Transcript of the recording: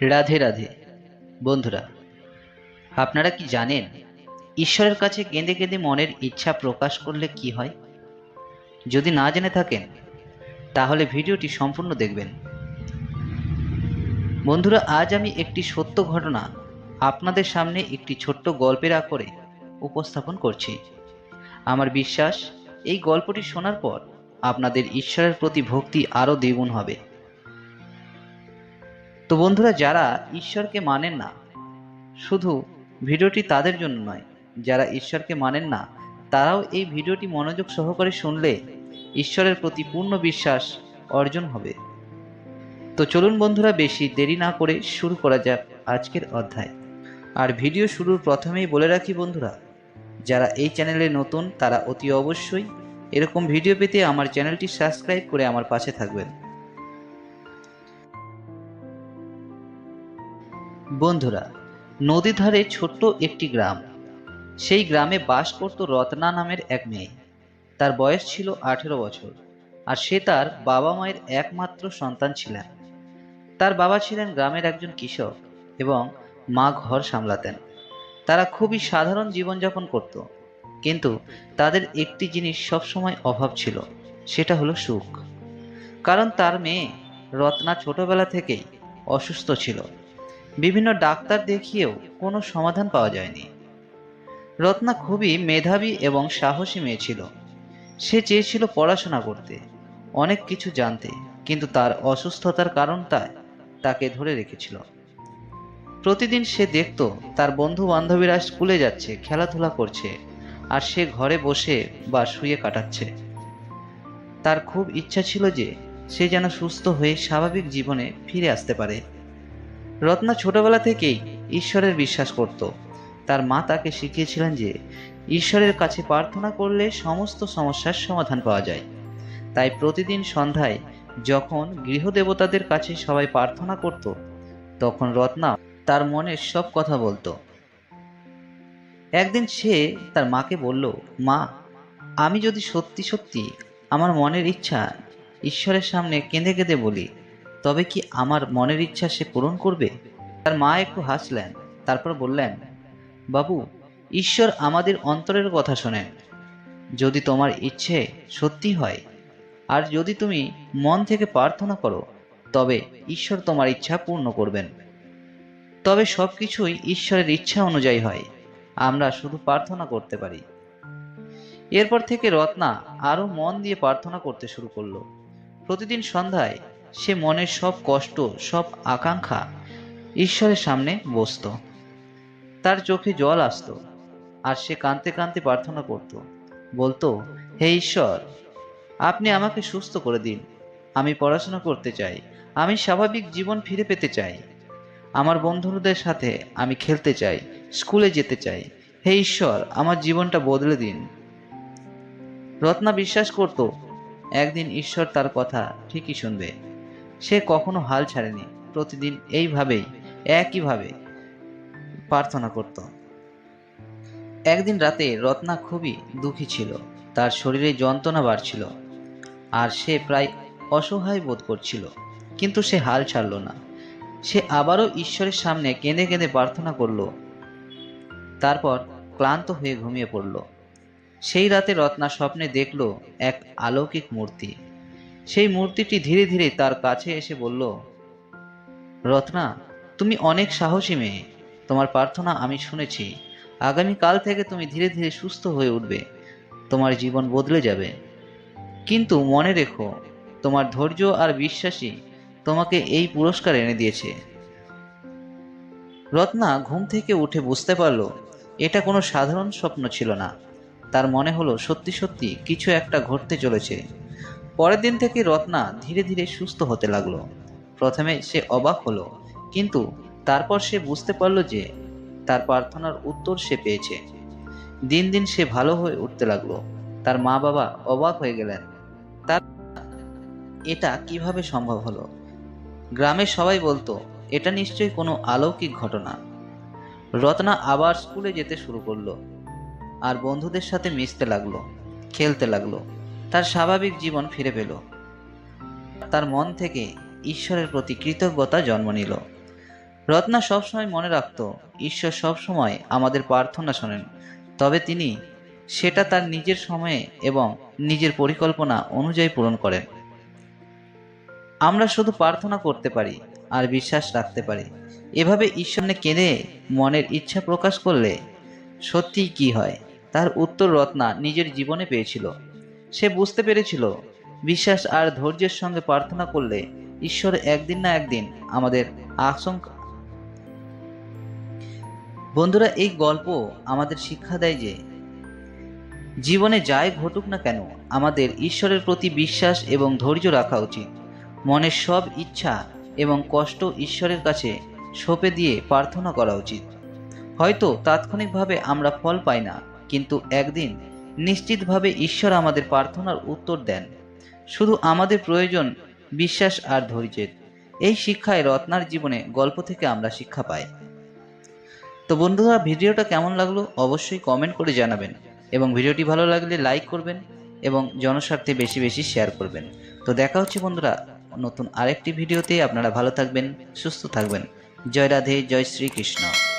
রাধে রাধে। বন্ধুরা, আপনারা কি জানেন ঈশ্বরের কাছে কেঁদে কেঁদে মনের ইচ্ছা প্রকাশ করলে কি হয়? যদি না জেনে থাকেন, তাহলে ভিডিওটি সম্পূর্ণ দেখবেন। বন্ধুরা, আজ আমি একটি সত্য ঘটনা আপনাদের সামনে একটি ছোট্ট গল্পের আকারে উপস্থাপন করছি। আমার বিশ্বাস, এই গল্পটি শোনার পর আপনাদের ঈশ্বরের প্রতি ভক্তি আরও দ্বিগুণ হবে। তো বন্ধুরা, যারা ঈশ্বরকে মানেন না, শুধু ভিডিওটি তাদের জন্য নয়, যারা ঈশ্বরকে মানেন না, তারাও এই ভিডিওটি মনোযোগ সহকারে শুনলে ঈশ্বরের প্রতি পূর্ণ বিশ্বাস অর্জন হবে। তো চলুন বন্ধুরা, বেশি দেরি না করে শুরু করা যাক আজকের অধ্যায়। আর ভিডিও শুরুর প্রথমেই বলে রাখি বন্ধুরা, যারা এই চ্যানেলে নতুন, তারা অতি অবশ্যই এরকম ভিডিও পেতে আমার চ্যানেলটি সাবস্ক্রাইব করে আমার পাশে থাকবেন। বন্ধুরা, নদী ধারে ছোট্ট একটি গ্রাম। সেই গ্রামে বাস করত রত্না নামের এক মেয়ে। তার বয়স ছিল আঠেরো বছর আর সে তার বাবা মায়ের একমাত্র সন্তান ছিলেন। তার বাবা ছিলেন গ্রামের একজন কৃষক এবং মা ঘর সামলাতেন। তারা খুবই সাধারণ জীবনযাপন করত। কিন্তু তাদের একটি জিনিস সবসময় অভাব ছিল, সেটা হলো সুখ। কারণ তার মেয়ে রত্না ছোটবেলা থেকেই অসুস্থ ছিল। বিভিন্ন ডাক্তার দেখিয়েও কোনো সমাধান পাওয়া যায়নি। রত্না খুবই মেধাবী এবং সাহসী মেয়ে ছিল। সে চেয়েছিল পড়াশোনা করতে, অনেক কিছু জানতে, কিন্তু তার অসুস্থতার কারণটায় তাকে ধরে রেখেছিল। প্রতিদিন সে দেখত তার বন্ধু বান্ধবীরা স্কুলে যাচ্ছে, খেলাধুলা করছে, আর সে ঘরে বসে বা শুয়ে কাটাচ্ছে। তার খুব ইচ্ছা ছিল যে সে যেন সুস্থ হয়ে স্বাভাবিক জীবনে ফিরে আসতে পারে। রত্না ছোটবেলা থেকেই ঈশ্বরের বিশ্বাস করত। তার মা তাকে শিখিয়েছিলেন যে, ঈশ্বরের কাছে প্রার্থনা করলে সমস্ত সমস্যার সমাধান পাওয়া যায়। তাই প্রতিদিন সন্ধ্যায় যখন গৃহদেবতাদের কাছে সবাই প্রার্থনা করত, তখন রত্না তার মনের সব কথা বলতো। একদিন সে তার মাকে বলল, মা, আমি যদি সত্যি সত্যি আমার মনের ইচ্ছা ঈশ্বরের সামনে কেঁদে কেঁদে বলি তবে কি আমার মনের ইচ্ছা সে পূরণ করবে? তার মা একটু হাসলেন, তারপর বললেন, বাবু, ঈশ্বর আমাদের অন্তরের কথা শোনেন। যদি তোমার ইচ্ছে সত্যি হয়, আর যদি তুমি মন থেকে প্রার্থনা করো, তবে ঈশ্বর তোমার ইচ্ছা পূর্ণ করবেন। তবে সব কিছুই ঈশ্বরের ইচ্ছা অনুযায়ী হয়, আমরা শুধু প্রার্থনা করতে পারি। এরপর থেকে রত্না আরও মন দিয়ে প্রার্থনা করতে শুরু করল। প্রতিদিন সন্ধ্যায় সে মনের সব কষ্ট, সব আকাঙ্ক্ষা ঈশ্বরের সামনে বসত। তার চোখে জল আসতো আর সে কাঁদতে কাঁদতে প্রার্থনা করত, বলতো, হে ঈশ্বর, আপনি আমাকে সুস্থ করে দিন। আমি পড়াশোনা করতে চাই। আমি স্বাভাবিক জীবন ফিরে পেতে চাই। আমার বন্ধুদের সাথে আমি খেলতে চাই, স্কুলে যেতে চাই। হে ঈশ্বর, আমার জীবনটা বদলে দিন। রত্না বিশ্বাস করত, একদিন ঈশ্বর তার কথা ঠিকই শুনবে। সে কখনো হাল ছাড়েনি। প্রতিদিন এইভাবেই, একইভাবে প্রার্থনা করত। একদিন রাতে রত্না খুবই দুঃখী ছিল। তার শরীরে যন্ত্রণা বাড়ছিল আর সে প্রায় অসহায় বোধ করছিল। কিন্তু সে হাল ছাড়ল না। সে আবারও ঈশ্বরের সামনে কেঁদে কেঁদে প্রার্থনা করল। তারপর ক্লান্ত হয়ে ঘুমিয়ে পড়ল। সেই রাতে রত্না স্বপ্নে দেখল এক অলৌকিক মূর্তি। সেই মূর্তিটি ধীরে ধীরে তার কাছে এসে বলল, রত্না, তুমি অনেক সাহসী মেয়ে। তোমার প্রার্থনা আমি শুনেছি। আগামীকাল থেকে তুমি ধীরে ধীরে সুস্থ হয়ে উঠবে। তোমার জীবন বদলে যাবে। কিন্তু মনে রেখো, তোমার ধৈর্য আর বিশ্বাসী তোমাকে এই পুরস্কার এনে দিয়েছে রত্না ঘুম থেকে উঠে বুঝতে পারল, এটা কোনো সাধারণ স্বপ্ন ছিল না। তার মনে হলো, সত্যি সত্যি, কিছু একটা ঘটতে চলেছে। পরের দিন থেকে রত্না ধীরে ধীরে সুস্থ হতে লাগল। প্রথমে সে অবাক হলো, কিন্তু তারপর সে বুঝতে পারল যে তার প্রার্থনার উত্তর সে পেয়েছে। দিন দিন সে ভালো হয়ে উঠতে লাগল। তার মা বাবা অবাক হয়ে গেলেন। তার এটা কীভাবে সম্ভব হলো? গ্রামের সবাই বলতো, এটা নিশ্চয়ই কোনো অলৌকিক ঘটনা। রত্না আবার স্কুলে যেতে শুরু করল আর বন্ধুদের সাথে মিশতে লাগল, খেলতে লাগল। তার স্বাভাবিক জীবন ফিরে পেল। তার মন থেকে ঈশ্বরের প্রতি কৃতজ্ঞতা জন্ম নিল। রত্না সবসময় মনে রাখত, ঈশ্বর সবসময় আমাদের প্রার্থনা শোনেন। তবে তিনি সেটা তার নিজের সময়ে এবং নিজের পরিকল্পনা অনুযায়ী পূরণ করেন। আমরা শুধু প্রার্থনা করতে পারি আর বিশ্বাস রাখতে পারি। এভাবে ঈশ্বরনে কেঁদে মনের ইচ্ছা প্রকাশ করলে সত্যিই কি হয়? তার উত্তর রত্না নিজের জীবনে পেয়েছিল। সে বুঝতে পেরেছিল। বিশ্বাস আর ধৈর্যের সঙ্গে প্রার্থনা করলে ঈশ্বর একদিন না একদিন আমাদের আশঙ্কা বন্ধুরা, এই গল্প আমাদের শিক্ষা দেয় যে জীবনে যাই ঘটুক না কেন, আমাদের ঈশ্বরের প্রতি বিশ্বাস এবং ধৈর্য রাখা উচিত। মনের সব ইচ্ছা এবং কষ্ট ঈশ্বরের কাছে সঁপে দিয়ে প্রার্থনা করা উচিত। হয়তো তাৎক্ষণিকভাবে আমরা ফল পাই না, কিন্তু একদিন নিশ্চিতভাবে ঈশ্বর আমাদের প্রার্থনার উত্তর দেন। শুধু আমাদের প্রয়োজন বিশ্বাস আর ধৈর্যের। এই শিক্ষায় রত্নার জীবনে গল্প থেকে আমরা শিক্ষা পাই। তো বন্ধুরা, ভিডিওটা কেমন লাগল অবশ্যই কমেন্ট করে জানাবেন এবং ভিডিওটি ভালো লাগলে লাইক করবেন এবং জনস্বার্থে বেশি বেশি শেয়ার করবেন। তো দেখা হচ্ছে বন্ধুরা নতুন আরেকটি ভিডিওতে। আপনারা ভালো থাকবেন, সুস্থ থাকবেন। জয় রাধে, জয় শ্রীকৃষ্ণ।